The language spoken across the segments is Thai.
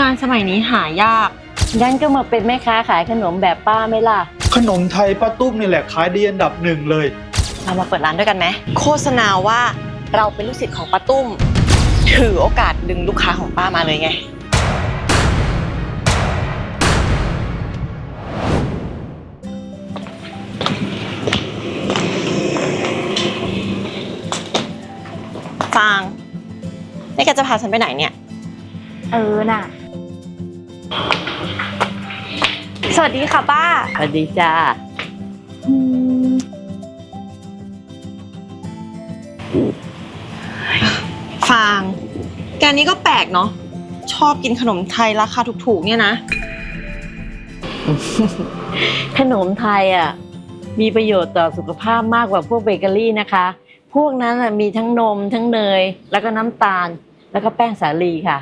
งานสมัยนี้หายาก งั้นก็มาเป็นแม่ค้าขายขนมแบบป้าไหม่ล่ะ ขนมไทยป้าตุ้มนี่แหละขายดีอันดับหนึ่งเลย เรามาเปิดร้านด้วยกันไหมโฆษณาว่าเราเป็นลูกศิษย์ของป้าตุ้ม ถือโอกาสดึงลูกค้าของป้ามาเลยไง ฟางนี่แกจะพาฉันไปไหนเนี่ย เออน่ะ สวัสดีค่ะป้า สวัสดีจ้าอืมฟาง แกนี้ก็แปลกเนาะ ชอบกินขนมไทยราคาถูกๆ เนี่ยนะ ขนมไทยอะ มีประโยชน์ต่อสุขภาพมากกว่าพวกเบเกอรี่นะคะ พวกนั้นน่ะมีทั้งนมทั้งเนย แล้วก็น้ำตาล แล้วก็แป้งสาลีค่ะ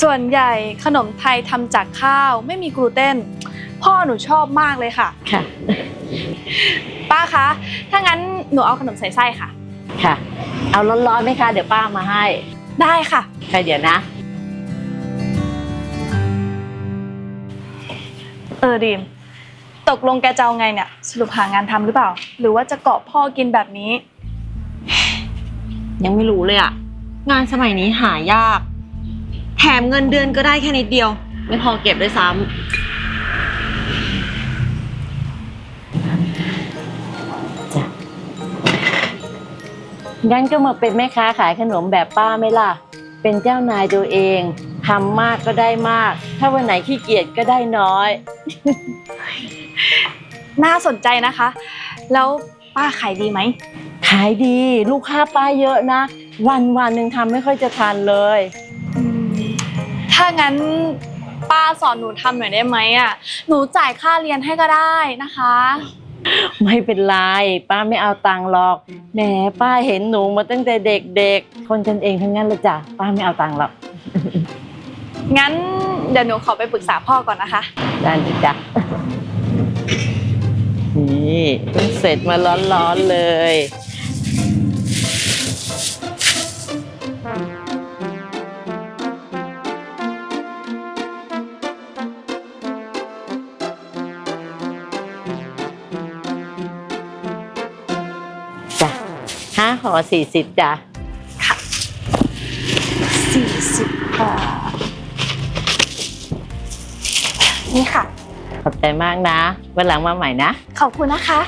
ส่วนใหญ่ขนมไทยทำจากข้าวไม่มีกลูเตนพ่อหนูชอบมากเลยค่ะ ค่ะ ป้าคะ ถ้างั้นหนูเอาขนมใส่ไส้ค่ะ ค่ะ เอาร้อนๆไหมคะ เดี๋ยวป้ามาให้ ได้ค่ะ ค่ะเดี๋ยวนะ เออดีม ตกลงแกจะเอาไงเนี่ย สรุปหางานทำหรือเปล่า หรือว่าจะเกาะพ่อกินแบบนี้ ยังไม่รู้เลยอะงานสมัยนี้หายาก แถมเงินเดือนก็ได้แค่นิดเดียว ไม่พอเก็บด้วยซ้งั้นก็มาเป็นแม่ค้าขายขนมแบบป้าไหม่ล่ะ เป็นเจ้านายตัวเองทำมากก็ได้มาก ถ้าวันไหนขี้เกียจก็ได้น้อย น่าสนใจนะคะ แล้วป้าขายดีไหม ขายดีลูกค้าป้าเยอะนะ วันวันหนึ่งทำไม่ค่อยจะทันเลย ถ้างั้นป้าสอนหนูทำหน่อยได้ไหมอะ หนูจ่ายค่าเรียนให้ก็ได้นะคะ ไม่เป็นไร ป้าไม่เอาตังค์หรอกแหมป้าเห็นหนูมาตั้งแต่เด็กๆ คนกันเองทั้งนั้นเลยจ้ะป้าไม่เอาตังค์หรอกงั้นเดี๋ยวหนูขอไปปรึกษาพ่อก่อนนะคะได้เลยจ้ะนี่เพิ่งเสร็จมาร้อนๆเลย ห้าห่อสี่สิบจ้ะ40บาทนี่ค่ะ ขอบใจมากนะ วันหลังมาใหม่นะ ขอบคุณนะคะ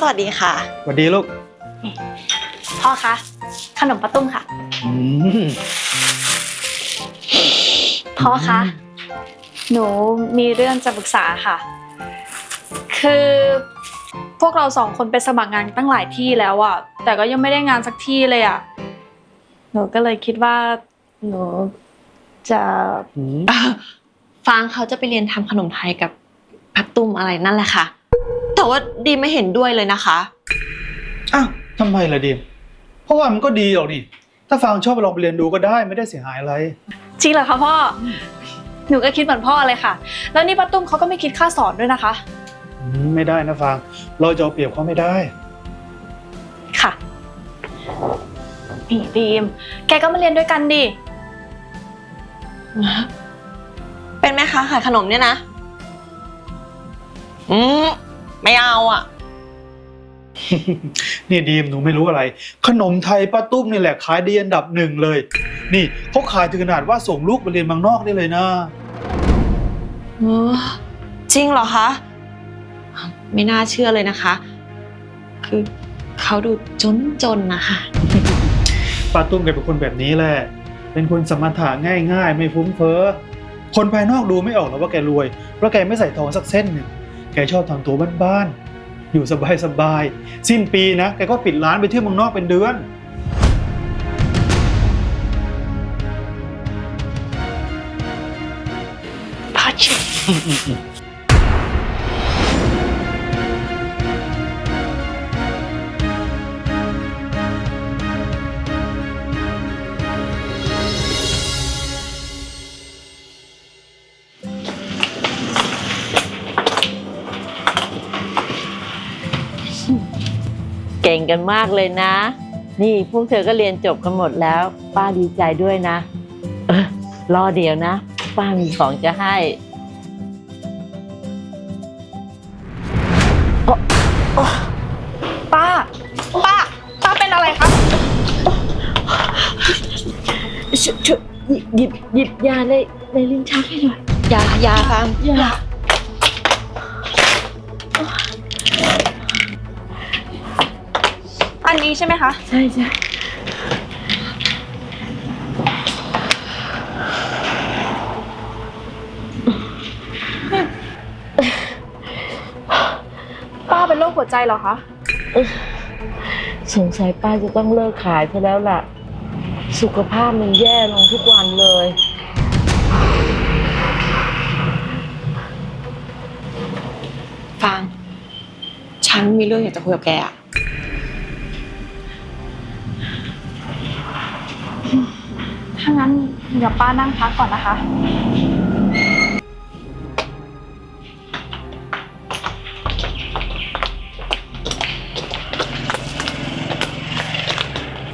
สวัสดีค่ะ สวัสดีลูก พ่อคะขนมปลาตุ้มค่ะ อืมพ่อคะหนูมีเรื่องจะปรึกษาค่ะ คือพวกเราสองคนไปสมัครงานตั้งหลายที่แล้วอะแต่ก็ยังไม่ได้งานสักที่เลยอะหนูก็เลยคิดว่า หนูจะอืมเอ่อฟางเขาจะไปเรียนทำขนมไทยกับพักตุ้มอะไรนั่นแหละค่ะ แต่ว่าดีไม่เห็นด้วยเลยนะคะ อ้าวทำไมล่ะดิมเพราะว่ามันก็ดีหรอกนี่ถ้าฟังชอบลองไปเรียนดูก็ได้ไม่ได้เสียหายอะไร จริงเหรอคะพ่อ หนูก็คิดเหมือนพ่อเลยค่ะ แล้วนี่ป้าตุ้มเขาก็ไม่คิดค่าสอนด้วยนะคะ อืมไม่ได้นะฟังเราจะเอาเปรียบเขาไม่ได้ ค่ะนี่ดีม แกก็มาเรียนด้วยกันดิเป็นแม่ค้าขายขนมเนี่ยนะ อืม ไม่เอาอะ นี่ดีมหนูไม่รู้อะไร ขนมไทยป้าตุ้มนี่แหละขายดีอันดับหนึ่งเลย นี่เขาขายถึงขนาดว่าส่งลูกไปเรียนเมืองนอกได้เลยนะ เออจริงเหรอคะ ไม่น่าเชื่อเลยนะคะ คือเขาดูจนจนๆนะคะ ป้าตุ้มแกเป็นคนแบบนี้แหละ เป็นคนสมถะง่ายๆ ไม่ฟุ้งเฟ้อ คนภายนอกดูไม่ออกหรอกว่าแกรวยเพราะแกไม่ใส่ทองสักเส้นหนึ่ง แกชอบทำตัวบ้านๆ อยู่สบายๆสิ้นปีนะ แกก็ปิดร้านไปเที่ยวเมืองนอกเป็นเดือนพาชิ งกันมากเลยนะ นี่พวกเธอก็เรียนจบกันหมดแล้ว ป้าดีใจด้วยนะเออรอเดี๋ยวนะ ป้ามีของจะให้ป้า ป้า ป้าเป็นอะไรคะช่วยช่วยหยิบหยิบยาในในลิ้นชักให้หน่อย ยายาฟังยา นนี้ใช่ไหมคะ ใช่ใช่ป้าเป็นโรคหัวใจเหรอคะ สงสัยป้าจะต้องเลิกขายซะแล้วล่ะ สุขภาพมันแย่ลงทุกวันเลยฟังฉันมีเรื่องอยากจะคุยกับแกอะ ถ้างั้นเดี๋ยวป้านั่งพักก่อนนะคะ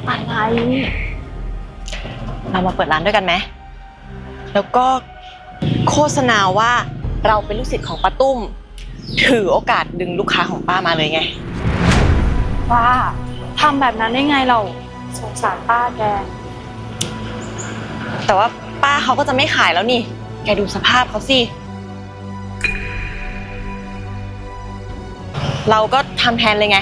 อะไร เรามาเปิดร้านด้วยกันไหม แล้วก็โฆษณาว่าเราเป็นลูกศิษย์ของป้าตุ้ม ถือโอกาสดึงลูกค้าของป้ามาเลยไง ป้าทำแบบนั้นได้ไงเราสงสารป้าแก แต่ว่าป้าเขาก็จะไม่ขายแล้วนี่ แกดูสภาพเขาสิ เราก็ทำแทนเลยไง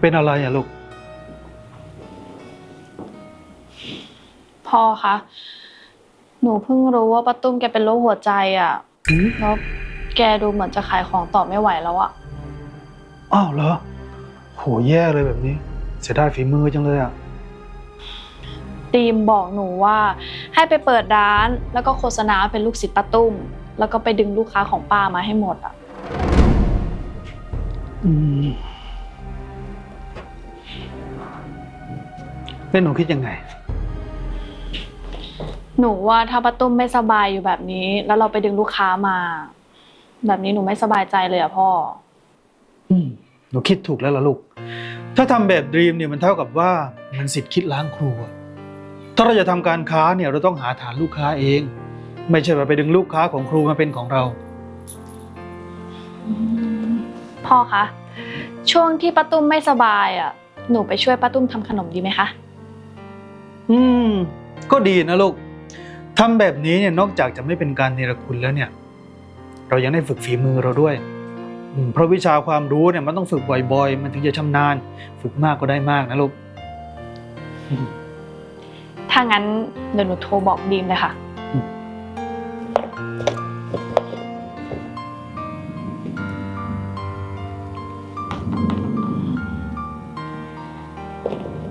เป็นอะไรอะลูก พ่อคะ หนูเพิ่งรู้ว่าป้าตุ้มแกเป็นโรคหัวใจอะ หืม แล้วแกดูเหมือนจะขายของต่อไม่ไหวแล้วอะอ้าวเหรอ โหแย่เลยแบบนี้ เสียดายฝีมือจังเลยอะ ตีมบอกหนูว่าให้ไปเปิดร้านแล้วก็โฆษณาเป็นลูกศิษย์ป้าตุ้ม แล้วก็ไปดึงลูกค้าของป้ามาให้หมดอะอืม เป็นหนูคิดยังไง หนูว่าถ้าป้าตุ้มไม่สบายอยู่แบบนี้ แล้วเราไปดึงลูกค้ามา แบบนี้หนูไม่สบายใจเลยอะพ่อ อืมหนูคิดถูกแล้วล่ะลูก ถ้าทำแบบดรีมเนี่ยมันเท่ากับว่ามันสิทธิ์คิดล้างครัว ถ้าเราจะทำการค้าเนี่ยเราต้องหาฐานลูกค้าเอง ไม่ใช่ว่าไปดึงลูกค้าของครูมาเป็นของเรา พ่อคะ ช่วงที่ป้าตุ้มไม่สบายอะหนูไปช่วยป้าตุ้มทำขนมดีไหมคะ อืม ก็ดีนะลูกทำแบบนี้เนี่ยนอกจากจะไม่เป็นการเนรคุณแล้วเนี่ย เรายังได้ฝึกฝีมือเราด้วยอืมเพราะวิชาความรู้เนี่ยมันต้องฝึกบ่อยๆ มันถึงจะชำนาญ ฝึกมากก็ได้มากนะลูก ถ้างั้นเดี๋ยวหนูโทรบอกดีมเลยค่ะอืม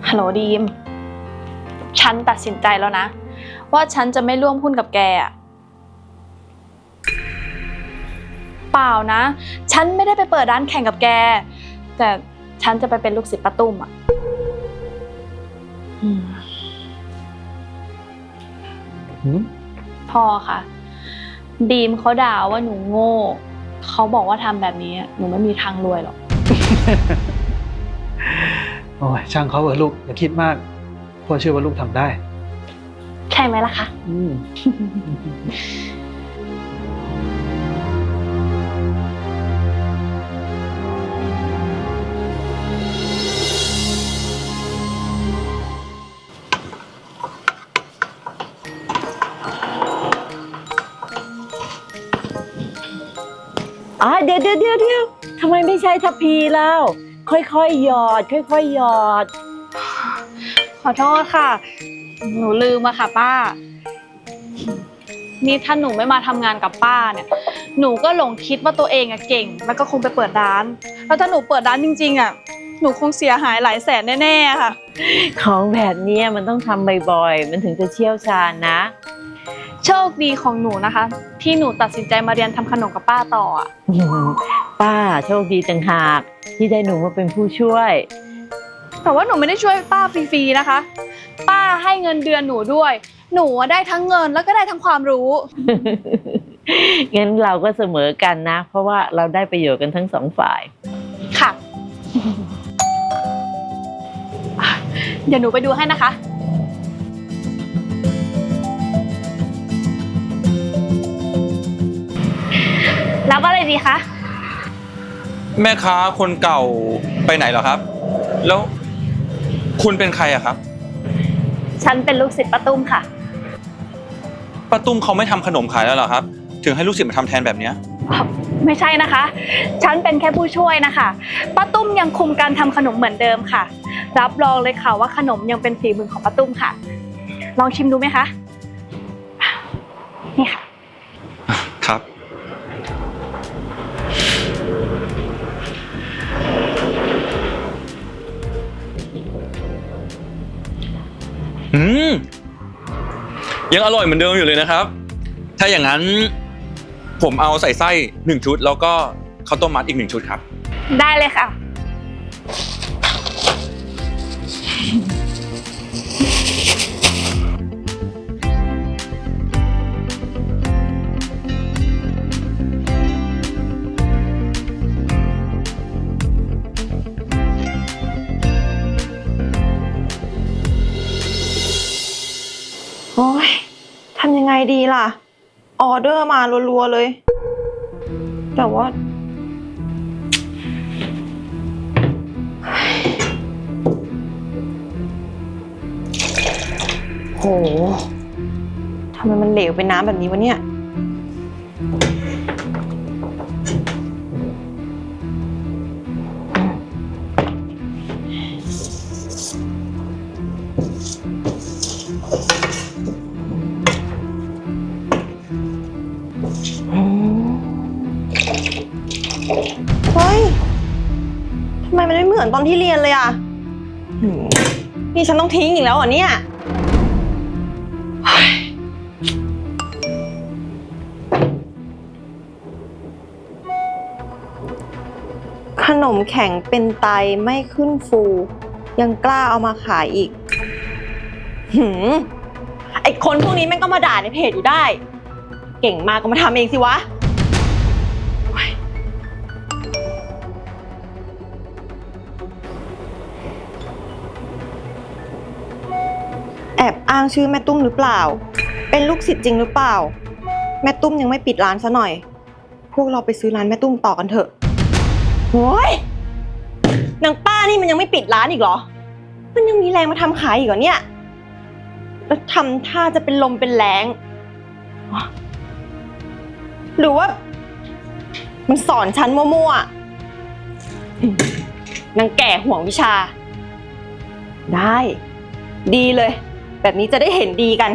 ฮัลโหลดีม ฉันตัดสินใจแล้วนะ ว่าฉันจะไม่ร่วมหุ้นกับแกอะเปล่านะ ฉันไม่ได้ไปเปิดร้านแข่งกับแก แต่ฉันจะไปเป็นลูกศิษย์ป้าตุ้มอะอืมหืมพ่อคะดีมเขาด่าว่าหนูโง่ เขาบอกว่าทำแบบนี้หนูไม่มีทางรวยหรอก โอ้ยช่างเขาเออะลูกอย่าคิดมาก พ่อเชื่อว่าลูกทำได้ ใช่ไหมล่ะคะ อืม อ๋อเดี๋ยวเดี๋ยวเดี๋ยวเดี๋ยวทำไมไม่ใช้ทัพพีแล้ว ค่อยๆหยอด ค่อยๆหยอด ขอโทษค่ะ หนูลืมอะค่ะ ป้า นี่ถ้าหนูไม่มาทำงานกับป้าเนี่ย หนูก็หลงคิดว่าตัวเองอะเก่ง แล้วก็คงไปเปิดร้าน แล้วถ้าหนูเปิดร้านจริงๆอะหนูคงเสียหายหลายแสนแน่ๆค่ะ ของแบบเนี้ยมันต้องทำบ่อยๆ มันถึงจะเชี่ยวชาญนะ โชคดีของหนูนะคะ ที่หนูตัดสินใจมาเรียนทำขนมกับป้าต่ออะ ป้าโชคดีต่างหากที่ได้หนูมาเป็นผู้ช่วย แต่ว่าหนูไม่ได้ช่วยป้าฟรีๆนะคะ ป้าให้เงินเดือนหนูด้วย หนูอะได้ทั้งเงินแล้วก็ได้ทั้งความรู้ งั้นเราก็เสมอกันนะ เพราะว่าเราได้ประโยชน์กันทั้งสองฝ่าย ค่ะ เดี๋ยวหนูไปดูให้นะคะ รับอะไรดีคะ แม่ค้าคนเก่าไปไหนเหรอครับ แล้ว คุณเป็นใครอะครับ ฉันเป็นลูกศิษย์ป้าตุ้มค่ะ ป้าตุ้มเขาไม่ทำขนมขายแล้วเหรอครับ ถึงให้ลูกศิษย์มาทำแทนแบบเนี้ยไม่ใช่นะคะ ฉันเป็นแค่ผู้ช่วยนะคะป้าตุ้มยังคุมการทำขนมเหมือนเดิมค่ะ รับรองเลยค่ะว่าขนมยังเป็นฝีมือของป้าตุ้มค่ะ ลองชิมดูไหมคะ นี่ค่ะ ครับ ยังอร่อยเหมือนเดิมอยู่เลยนะครับ ถ้าอย่างนั้นผมเอาใส่ไส้หนึ่งชุด แล้วก็ข้าวต้มมัดอีกหนึ่งชุดครับ ได้เลยค่ะ โอ้ยทำยังไงดีล่ะ ออเดอร์มารัวๆเลย แต่ว่า โหทำไมมันเหลวเป็นน้ำแบบนี้วะเนี่ยเเหมือนตอนที่เรียนเลยอะนี่ฉันต้องทิ้งอีกแล้วเหรอเนี่ยเฮ้ยขนมแข็งเป็นไตไม่ขึ้นฟู ยังกล้าเอามาขายอีก หืม ไอคนพวกนี้แม่งก็มาด่าในเพจอยู่ได้ เก่งมากก็มาทำเองสิวะ อ้างชื่อแม่ตุ้มหรือเปล่า เป็นลูกศิษย์จริงหรือเปล่า แม่ตุ้มยังไม่ปิดร้านซะหน่อย พวกเราไปซื้อร้านแม่ตุ้มต่อกันเถอะโอ้ยนางป้านี่มันยังไม่ปิดร้านอีกเหรอ มันยังมีแรงมาทำขายอีกเหรอเนี่ย แล้วทำท่าจะเป็นลมเป็นแรงหรือว่า มันสอนฉันมั่วๆนางแก่ห่วงวิชา ได้ ดีเลย แบบนี้จะได้เห็นดีกัน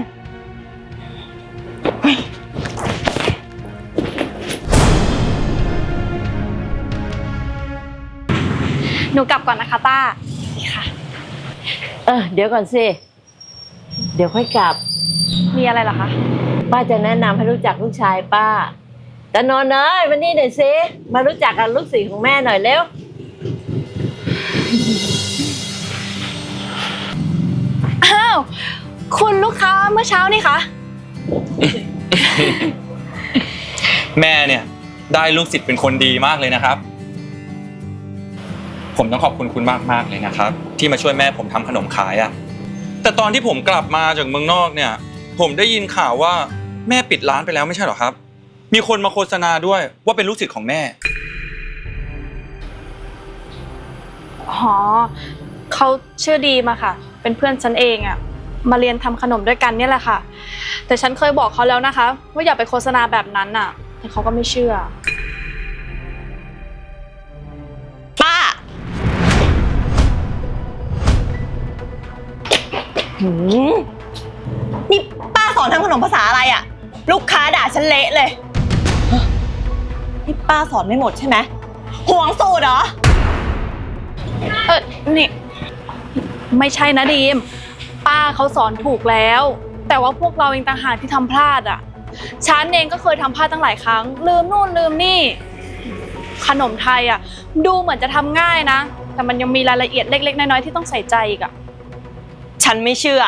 หนูกลับก่อนนะคะป้านี่ค่ะเออเดี๋ยวก่อนสิ เดี๋ยวค่อยกลับ มีอะไรเหรอคะ ป้าจะแนะนำให้รู้จักลูกชายป้าตานนท์เอ้ยวันนี้หน่อยสิมารู้จักกับลูกศิษย์ของแม่หน่อยเร็วาวคุณลูกค้าเมื่อเช้านี่คะ แม่เนี่ย ได้ลูกศิษย์เป็นคนดีมากเลยนะครับ ผมต้องขอบคุณคุณมากมากๆเลยนะครับ ที่มาช่วยแม่ผมทำขนมขายอะ่ะ แต่ตอนที่ผมกลับมาจากเมืองนอกเนี่ย ผมได้ยินข่าวว่าแม่ปิดร้านไปแล้วไม่ใช่เหรอครับ มีคนมาโฆษณาด้วยว่าเป็นลูกศิษย์ของแม่ อ๋อเขาชื่อดีมาค่ะ เป็นเพื่อนฉันเองอะมาเรียนทำขนมด้วยกันเนี่ยแหละค่ะ แต่ฉันเคยบอกเขาแล้วนะคะ ว่าอย่าไปโฆษณาแบบนั้นน่ะแต่เขาก็ไม่เชื่อ ป้าหืมนี่ป้าสอนทำขนมภาษาอะไรอะลูกค้าด่าฉันเละเลยฮะนี่ป้าสอนไม่หมดใช่ไหมห่วงสูตรเหรอ เออนี่ ไม่ใช่นะดีม ป้าเขาสอนถูกแล้ว แต่ว่าพวกเราเองต่างหากที่ทำพลาดอะฉันเองก็เคยทำพลาดตั้งหลายครั้ง ลืมนู่นลืมนี่ ขนมไทยอะ ดูเหมือนจะทำง่ายนะ แต่มันยังมีรายละเอียดเล็ก ๆ น้อยๆที่ต้องใส่ใจอีกอะ ฉันไม่เชื่อ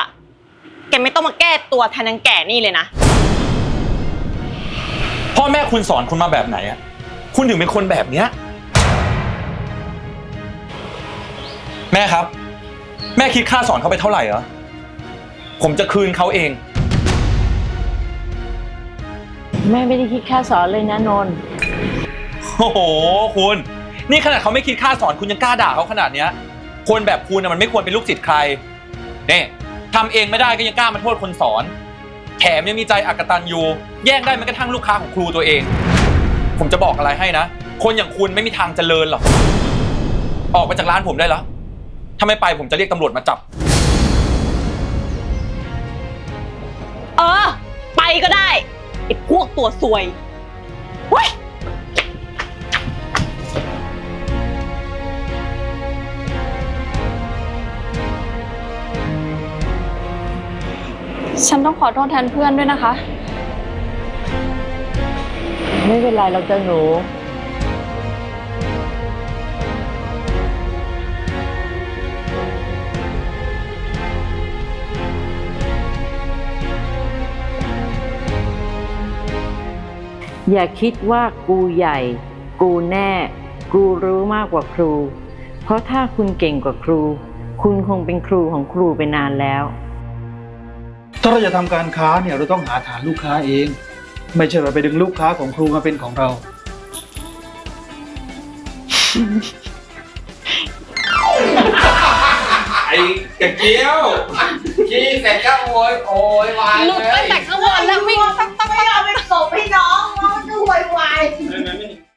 แกไม่ต้องมาแก้ตัวแทนนางแก่นี่เลยนะ พ่อแม่คุณสอนคุณมาแบบไหนอะคุณถึงเป็นคนแบบเนี้ย แม่ครับ แม่คิดค่าสอนเขาไปเท่าไหร่เหรอ ผมจะคืนเขาเอง แม่ไม่ได้คิดค่าสอนเลยนะนนท์โอ้โห คุณ นี่ขนาดเขาไม่คิดค่าสอนคุณยังกล้าด่าเขาขนาดเนี้ย คนแบบคุณน่ะมันไม่ควรเป็นลูกศิษย์ใครนี่ทำเองไม่ได้ก็ยังกล้ามาโทษคนสอน แถมยังมีใจอักตันยูแย่งได้แม้กระทั่งลูกค้าของครูตัวเอง ผมจะบอกอะไรให้นะ คนอย่างคุณไม่มีทางเจริญหรอก ออกไปจากร้านผมได้แล้ว ถ้าไม่ไปผมจะเรียกตำรวจมาจับ เออ ไปก็ได้ไอ้พวกตัวซวยเว้ยฉันต้องขอโทษแทนเพื่อนด้วยนะคะ ไม่เป็นไรเราจะหนู อย่าคิดว่ากูใหญ่ กูแน่ กูรู้มากกว่าครู เพราะถ้าคุณเก่งกว่าครู คุณคงเป็นครูของครูไปนานแล้ว ถ้าเราจะทำการค้าเนี่ยเราต้องหาฐานลูกค้าเอง ไม่ใช่ว่าไปดึงลูกค้าของครูมาเป็นของเรา ไอ้กระเจียวขี้เสร็จก็โวยโอยวายหลุดตั้งแต่ข้างบนแล้ววิ่งสัก 歪歪